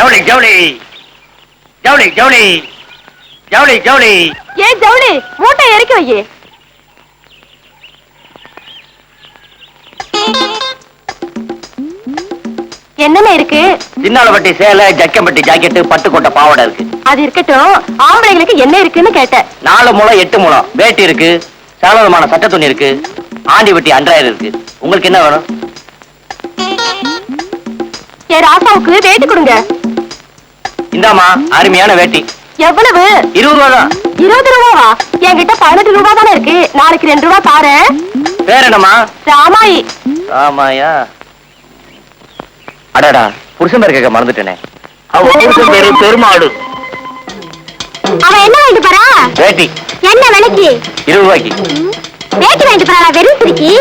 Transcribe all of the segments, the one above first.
ஜவுளி ஜவுளி. ஜவுளி ஜவுளி. ஜவுளி ஜவுளி. ஏன் ஜவுளி மூட்டை இறக்கி வை என்னென்ன இருக்கு? சின்னாலப்பட்டி சேலை ஜக்கம்பட்டி ஜாக்கெட்டு பட்டுக்கோட்டை பாவாடை இருக்கு. அது இருக்கட்டும் ஆம்பளைங்களுக்கு என்ன இருக்குன்னு கேட்டேன். நாலு முழம் எட்டு முழம் வேட்டி இருக்கு சகலவிதமான சட்ட துணி இருக்கு ஆண்டி வெட்டி அன்றாயிரம் இருக்கு. உங்களுக்கு என்ன வேணும்? என் ராசாவுக்கு வேட்டி கொடுங்க. இந்தாமா அருமையான வேட்டி. எவ்வளவு? இருபது ரூபா தான். இருபது ரூபாவா? என்கிட்ட பதினெட்டு ரூபா தானே இருக்கு. நாளைக்கு ரெண்டு ரூபா பேர் என்னம்மா? ராமாயி. ஆமாயா அடடா புருஷன் பேர் கேட்க மறந்துட்டேனே. அவ புருஷன் பேரு பெருமாடு. அவன் என்ன வாங்கிட்டு போறா? வேட்டி. என்ன விலைக்கு? இருபது ரூபாய்க்கு. வேட்டி வாங்கிட்டு போறா வெறும் சிரிக்கி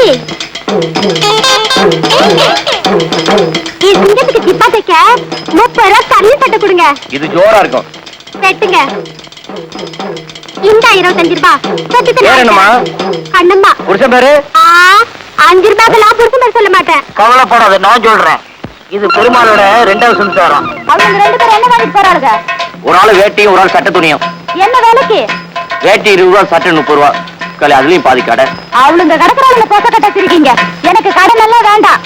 சிங்கத்துக்கு சிப்பா தைக்க முப்பது ரூபா தண்ணி சட்டை கொடுங்க. இது ஜோரா இருக்கும். வெட்டுங்க. இந்த இருபத்தஞ்சு ரூபா. சொத்துக்கு பேர் என்னம்மா? கண்ணம்மா புருஷன் பேரு? அஞ்சு ரூபாய்க்கெல்லாம் புருஷன் பேர் சொல்ல மாட்டேன். கவலைப்படாத நான் சொல்றேன். இது பெருமாளோட ரெண்டாவது சம்சாரம் அவங்க ரெண்டு பேரும் என்ன வாங்கிட்டு போறாளுங்க? ஒரு ஆள் வேட்டியும் ஒரு ஆள் சட்ட துணியும். என்ன வேலைக்கு? வேட்டி இருபது ரூபா சட்டை முப்பது ரூபா. கலை அதுலயும் பாதி கடை. அவளுங்க கடற்கரையில போக்க கட்ட வச்சிருக்கீங்க. எனக்கு கடன் எல்லாம் வேண்டாம்.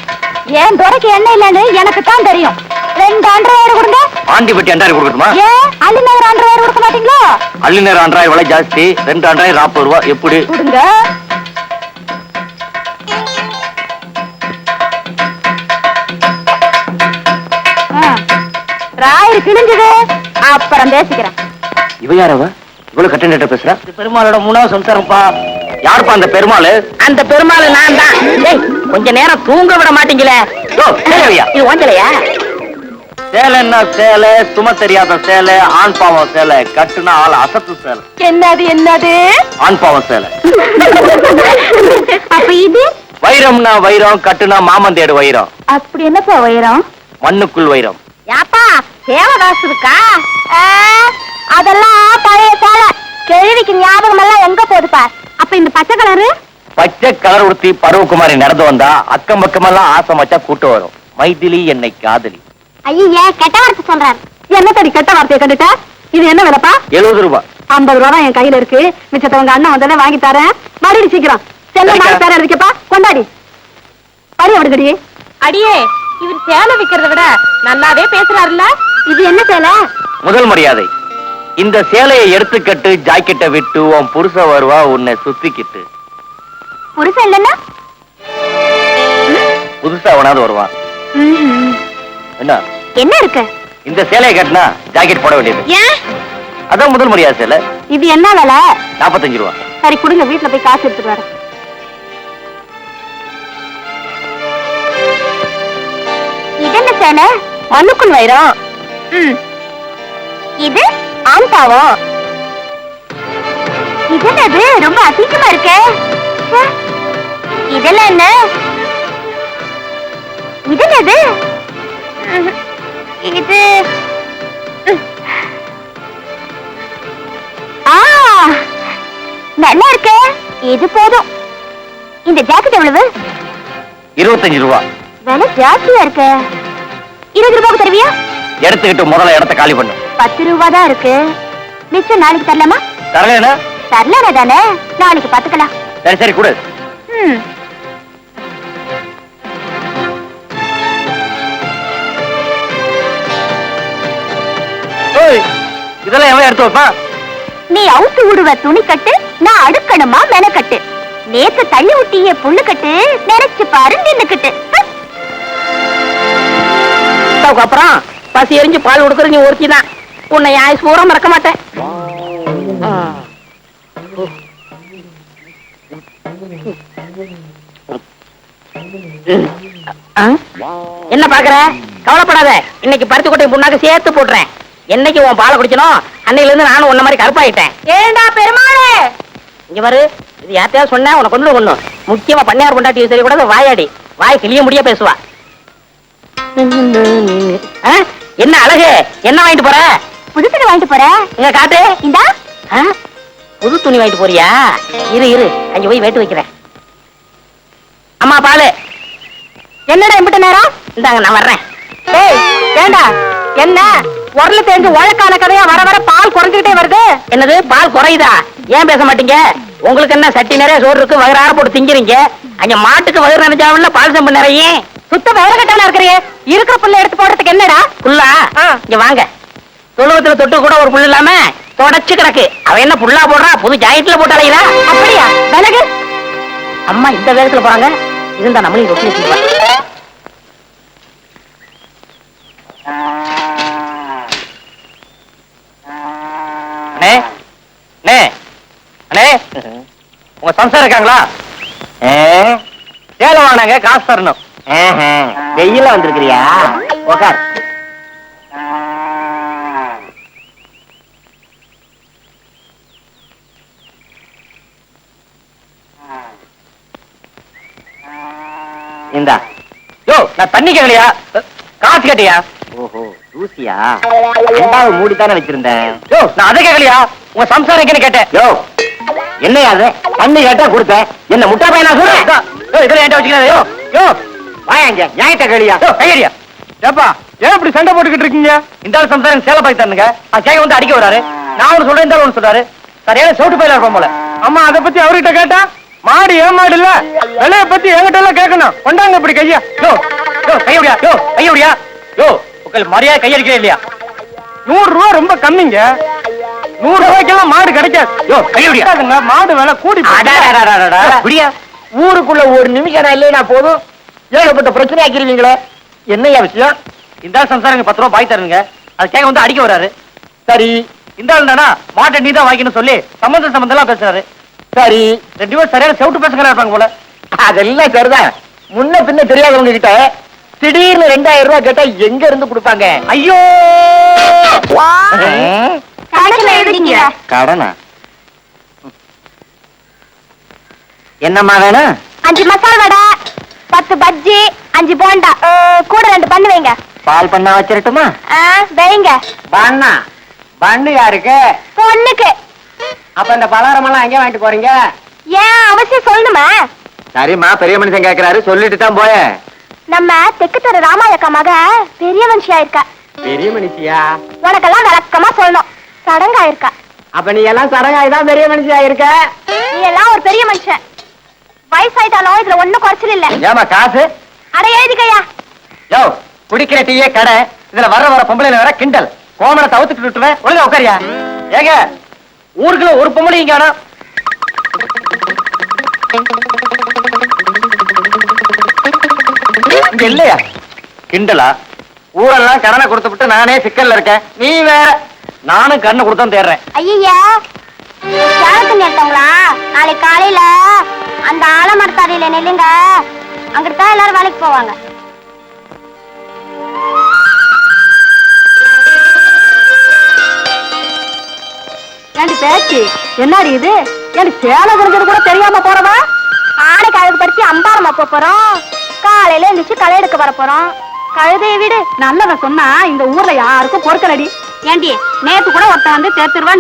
ஏன் துறைக்கு என்ன இல்லைன்னு எனக்கு தான் தெரியும். ரெண்டு அண்டர்வேர் கொடுங்க. ஆண்டி வெட்டி அண்டாயிரம் கொடுக்கட்டுமா? ஏன் அள்ளி நகர் அண்டர்வேர் கொடுக்க மாட்டீங்களோ? அள்ளி நேரம் அண்டாயிரம் விலை ஜாஸ்தி. ரெண்டு அண்டாயிரம் நாற்பது ரூபா. எப்படி? கொடுங்க. ஆ, ராயர் கிழிஞ்சது. அப்புறம் பேசிக்கிறேன். இவ யாரவ இவ்வளவு கட்ட பேசுறா? பெருமாளோட மூணாவது சம்சாரம்ப்பா யாருப்பா அந்த பெருமாள்? அந்த பெருமாள் நான் தான் ஏய், கொஞ்ச நேரம் தூங்க விட மாட்டீங்களே? இது ஓஞ்சலையா? சேலைன்னா சேலை சும தெரியாத சேலை ஆண் பாவம் சேலை கட்டுனா ஆள் அசத்து சேலை. என்னது என்னது? ஆண் பாவம் சேலை. அப்ப இது? வைரம்னா வைரம் கட்டுனா மாமந்தேடு வைரம். அப்படி என்னப்பா உயரம் மண்ணுக்குள் வைரம். யாப்பா தேவதாஸ் இருக்கா? அதெல்லாம் பழைய சேலை. கேள்விக்கு ஞாபகம் எல்லாம் எங்க போகுதுப்பா? அப்ப இந்த பச்சை கலரு? பச்சை கலர் உடுத்தி பருவகுமாரி நடந்து வந்தா அக்கம் பக்கமெல்லாம் ஆசை மச்சா கூட்டு வரும். மைதிலி என்னை காதலி. ஐயே கெட்ட வார்த்தை சொல்றாரு. என்ன தடி கெட்ட வார்த்தையை கண்டுட்ட? இது என்ன விலைப்பா? எழுபது ரூபாய் ஐம்பது ரூபா தான் என் கையில இருக்கு. மிச்சத்தை உங்க அண்ணன் வந்ததை வாங்கி தரேன். மறுபடி சீக்கிரம். செல்ல. வாங்கி தரேன் இருக்கப்பா. கொண்டாடி. படி அப்படிக்கடி அடியே இவர் சேலை விக்கிறத விட நல்லாவே பேசுறாருல்ல. இது என்ன சேலை? முதல் மரியாதை. இந்த சேலையை எடுத்துக்கட்டு ஜாக்கெட்டை விட்டு உன் புருஷ வருவா உன்னை சுத்திக்கிட்டு. புருஷன் இல்லைன்னா? புதுசா அவனாவது வருவான். என்ன? என்ன இருக்கு? இந்த சேலையை கட்டினா ஜாக்கெட் போட வேண்டியது. அதான் முதல் மரியாதை சேலை. இது என்ன விலை? நாற்பத்தஞ்சு ரூபா. சரி கொடுங்க வீட்டுல போய் காசு எடுத்துட்டு வரேன். இது என்ன சேலை? மண்ணுக்குள் வைரம். இது? ஆண் பாவம். இது என்னது? ரொம்ப அசிங்கமா இருக்கே. இதெல்லாம் என்ன? இது என்னது ம்ஹும். இது நல்லா இருக்கே. இது போதும். இந்த ஜாக்கெட் எவ்வளவு? இருபத்தஞ்சு ரூபா. விலை ஜாஸ்தியா இருக்கு. இருபது ரூபாய்க்கு தருவியா? எடுத்துக்கிட்டு முதல்ல இடத்த காலி பண்ணு. பத்து ரூபா தான் இருக்கு. மிச்சம் நாளைக்கு தரலாமா? தரலைன்னா? தரலானே தானே? நாளைக்கு பாத்துக்கலாம். சரி சரி கொடு. ம். இதெல்லாம் எவன் எடுத்து வைப்பான்? நீ அவுத்து விடுவ துணி கட்டு நான் அடுக்கணுமா மெனக்கட்டு? நேத்து தள்ளி விட்டிய புல்லு கட்டு நினைச்சு பாரு நின்னுக்கிட்டு. அப்புறம். பசி எரிஞ்சு பால் கொடுக்குற நீ ஒருத்தி தான். உன்னை ஆயுஸ் பூரா மறக்க மாட்டேன்? என்ன பாக்குற கவலைப்படாத. இன்னைக்கு பருத்தி கொட்டை புண்ணாக்கு சேர்த்து போட்டுறேன். என்னைக்கு உன் பாலை குடிச்சனோ அன்னையில இருந்து நானும் உன்ன மாதிரி கருப்பாயிட்டேன். ஏண்டா பெருமாளே? இங்க பாரு. இது யார்ட்டையாவது சொன்னா உனக்கு கொண்டு ஒண்ணு முக்கியமா பண்ணையார் கொண்டாட்டி சரி கூட வாயாடி. வாய் கிளிய முடிய பேசுவா? என்ன அழகு? என்ன வாங்கிட்டு போற? புது துணி வாங்கிட்டு போறேன் இங்க காட்டு. இந்தா. ஆ? புது துணி வாங்கிட்டு போறியா? இரு இரு. அங்க போய் வேட்டு வைக்கிறேன். அம்மா பாலு. என்னடா இம்பிட்ட நேரம்? இந்தாங்க நான் வர்றேன். ஏய் ஏண்டா? என்ன? உரல தெரிஞ்சு உழக்கான கதையா வர வர பால் குறைஞ்சுக்கிட்டே வருது? என்னது? பால் குறையுதா? ஏன் பேச மாட்டீங்க? உங்களுக்கு என்ன சட்டி நிறைய சோறு இருக்கு? வயிறார போட்டு திங்கிறீங்க. அங்க மாட்டுக்கு வயிறு நினைச்சாவில்ல பால் செம்பு நிறைய சுத்த வேறகட்டான இருக்கிறியே? இருக்கிற புல்ல எடுத்து போடுறதுக்கு என்னடா? புல்லா. இங்க வாங்க. தொழுவத்துல தொட்டு கூட ஒரு புல் இல்லாம தொடச்சு கிடக்கு. அவ என்ன புல்லா போடுறா? புது ஜாக்கெட்ல போட்டு அலையிறா? அப்படியா? விலகு. அம்மா இந்த வேகத்துல போறாங்க. இருந்தா நம்மளையும் ரொட்டி உங்க சம்சாரம் இருக்காங்களா? சேலை வாங்கினாங்க காசு தரணும். வெயில வந்திருக்கிறியா? உக்கார். இந்தா. யோ நான் தண்ணி கேட்கலையா காசு கேட்டியா? ஓஹோ தூசியா? ரெண்டாவது மூடி தானே வச்சிருந்தேன். யோ நான் அதை கேட்கலையா? உங்க சம்சாரம் எங்கன்னு கேட்டேன். யோ என்னையா அது? தண்ணி கேட்டா கொடுத்தேன் என்ன முட்டா பையனா சொல்றேன் இதெல்லாம் என்கிட்ட வச்சுக்கிறேன் யோ யோ வாங்க ஞாயிட்ட கேளியா. கையடியா ஏப்பா ஏன் இப்படி சண்டை போட்டுக்கிட்டு இருக்கீங்க? இந்த ஆள் சம்சாரம் சேலை பாக்கி தரணுங்க. கேட்க வந்து அடிக்க வராரு. நான் ஒன்று சொல்றேன் இந்த ஒன்று சொல்றாரு. சரியான சோட்டு பயில இருப்போம் போல. அம்மா அத பத்தி அவர்கிட்ட கேட்டா? மாடு ஏன் மாடு இல்ல விலைய பத்தி என்கிட்ட எல்லாம் கேட்கணும். கொண்டாங்க இப்படி கையா. யோ யோ கையடியா. யோ கையடியா. யோ உங்கள் மரியாதை கையடிக்கிறே இல்லையா? நூறு ரூபா ரொம்ப கம்மிங்க. நூறு ரூபாய்க்கெல்லாம் மாடு கிடைக்காது. யோ கையடியா. மாடு விலை கூடி ஊருக்குள்ள ஒரு நிமிஷம் நான் இல்லைனா போதும். ஏகப்பட்ட பிரச்சனை ஆக்கிருவீங்களே. என்னையா விஷயம்? இந்த சம்சாரங்க பத்து ரூபா பாய் தருங்க அது கேட்க வந்து அடிக்க வராரு சரி. இந்த ஆள் தானா மாட்டை நீ தான் வாங்கின்னு சொல்லி சம்பந்த சம்பந்தம் எல்லாம் பேசுறாரு. சரி. ரெண்டு பேரும் சரியான செவிட்டு பேசுகிறா இருப்பாங்க போல. அதெல்லாம் சரிதான். முன்ன பின்ன தெரியாதவங்க கிட்ட திடீர்னு ரெண்டாயிரம் ரூபாய் கேட்டா எங்க இருந்து கொடுப்பாங்க? ஐயோ! கடனா என்னம்மா வேணும் அஞ்சு மசாலா வடை. பத்து பஜ்ஜி அஞ்சு போண்டா. கூட ரெண்டு பண்ணு வைங்க. பால் பண்ணா வச்சிரட்டுமா? வைங்க. பண்ணா. பண்ணு யாருக்கு? பொண்ணுக்கு. அப்ப இந்த பலகாரம் எல்லாம் எங்க வாங்கிட்டு போறீங்க? ஏன் அவசியம் சொல்லணுமா? சரிம்மா பெரிய மனுஷன் கேக்குறாரு. சொல்லிட்டு தான் போயேன். நம்ம தெக்கு தெரு ராமாயக்கா மக பெரிய மனுஷியா இருக்கா? பெரிய மனுஷியா? உனக்கெல்லாம் விளக்கமா சொல்லணும். சடங்கா இருக்கா அப்ப நீ எல்லாம் சடங்காய் தான் பெரிய மனுஷியா இருக்க? நீ எல்லாம் ஒரு பெரிய மனுஷன். வயசாயிட்டாலும் இதுல ஒண்ணும் குறைச்சல் இல்ல. ஏமா காசு? அட எழுதிக்கையா. யோ குடிக்கிற டீயே கடை. இதுல வர வர பொம்பளை வேற கிண்டல். கோமனை தவிர்த்துட்டு விட்டுருவேன் ஒழுங்கா உட்காரியா ஏங்க ஊருக்குள்ள ஒரு பொம்பளை இங்க ஆனா இங்க இல்லையா? கிண்டலா? ஊரெல்லாம் கடனை கொடுத்துவிட்டு நானே சிக்கல்ல இருக்கேன். நீ வேற. நானும் கண்ணு கொடுத்தான் தேடுறேன் ஐயா நாளைக்கு காலையில அந்த ஆலமரத்தாரியில நில்லுங்க. அங்கிட்டு எல்லாரும் வேலைக்கு போவாங்க. ஏண்டி பேச்சு? என்னடி இது? எனக்கு சேலை தெரிஞ்சது கூட தெரியாம போறவா ஆடைக்கு அழகு பறிச்சு அம்பாரமா போப் போறோம். காலையில எழுந்திரிச்சு களை எடுக்க வர போறோம். கழுதைய விடு நல்லவன் சொன்னா இந்த ஊர்ல யாருக்கும் பொறுக்கலடி. ஏண்டி நேத்து கூட ஒருத்தன் வந்து தேர்த்துருவா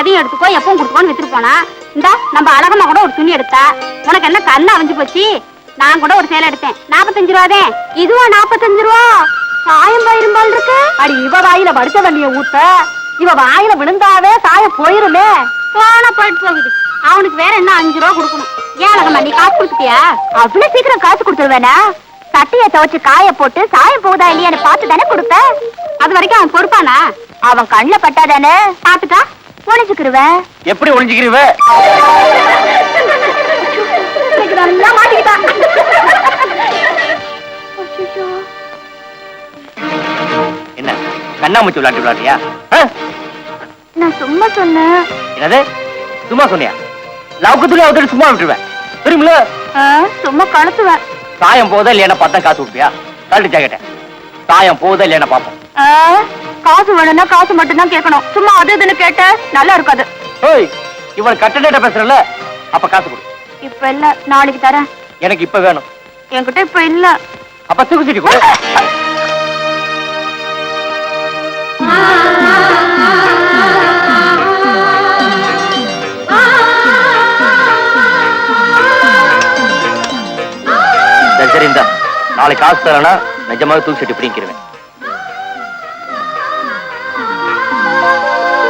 எதையும் எடுத்துக்கோ எப்பவும் கொடுத்துக்கோன்னு வித்துட்டு போனா. இந்த நம்ம அழகம்மா கூட ஒரு துணி எடுத்தா. உனக்கு என்ன கண்ணு அவிஞ்சு போச்சு? நான் கூட ஒரு சேலை எடுத்தேன். நாற்பத்தஞ்சு ரூபாதே இதுவா நாற்பத்தஞ்சு ரூபா? சாயம் பயிரும்பால் இருக்கு. அடி இவ வாயில வடிச்ச வண்டிய ஊத்த. இவ வாயில விழுந்தாவே சாயம் போயிருமே. போன போயிட்டு போகுது. அவனுக்கு வேற என்ன அஞ்சு ரூபா கொடுக்கணும்? ஏன் அழகம்மா நீ காசு கொடுத்துட்டியா? அவ்வளவு சீக்கிரம் காசு கொடுத்துருவேனா? சட்டைய துவச்சு காய போட்டு சாயம் போகுதா இல்லையான்னு பார்த்து தானே கொடுப்ப? அது வரைக்கும் அவன் பொறுப்பானா? அவன் கண்ணில் பட்டாதானே? பார்த்துட்டா ஒளிச்சுக்கிருவேன் எப்படி ஒளிஞ்சுக்கிறீவ நல்லா மாட்டிக்கிட்டான் அச்சச்சோ. என்ன கண்ணாமூச்சி விளையாட்டு விளையாட்டியா நான் சும்மா சொன்னேன். என்னது? சும்மா சொன்னியா? லவுக்கு துணி அவுத்து சும்மா விட்டுருவேன் தெரியுமில்ல? ஆ, சும்மா கழுத்துவேன் சாயம் போதா இல்லையா பார்த்தா காசு கொடுப்பியா? கழட்டு ஜாக்கெட்டை சாயம் போதா இல்லையா பார்ப்போம். ஆ, காசு வேணும்னா காசு மட்டும் தான் கேட்கணும். சும்மா அது இதுன்னு கேட்ட நல்லா இருக்காது. ஓய் இவன் கட்டணேட்ட பேசுறல அப்ப காசு கொடு. இப்ப இல்ல நாளைக்கு தரேன். எனக்கு இப்ப வேணும். என்கிட்ட இப்ப இல்ல. அப்ப தூக்கு சீட்டி கொடு. சரி சரி இந்தா. நாளைக்கு காசு தரேன்னா நிஜமாக தூக்கி சீட்டி பிடிங்கிருவேன்.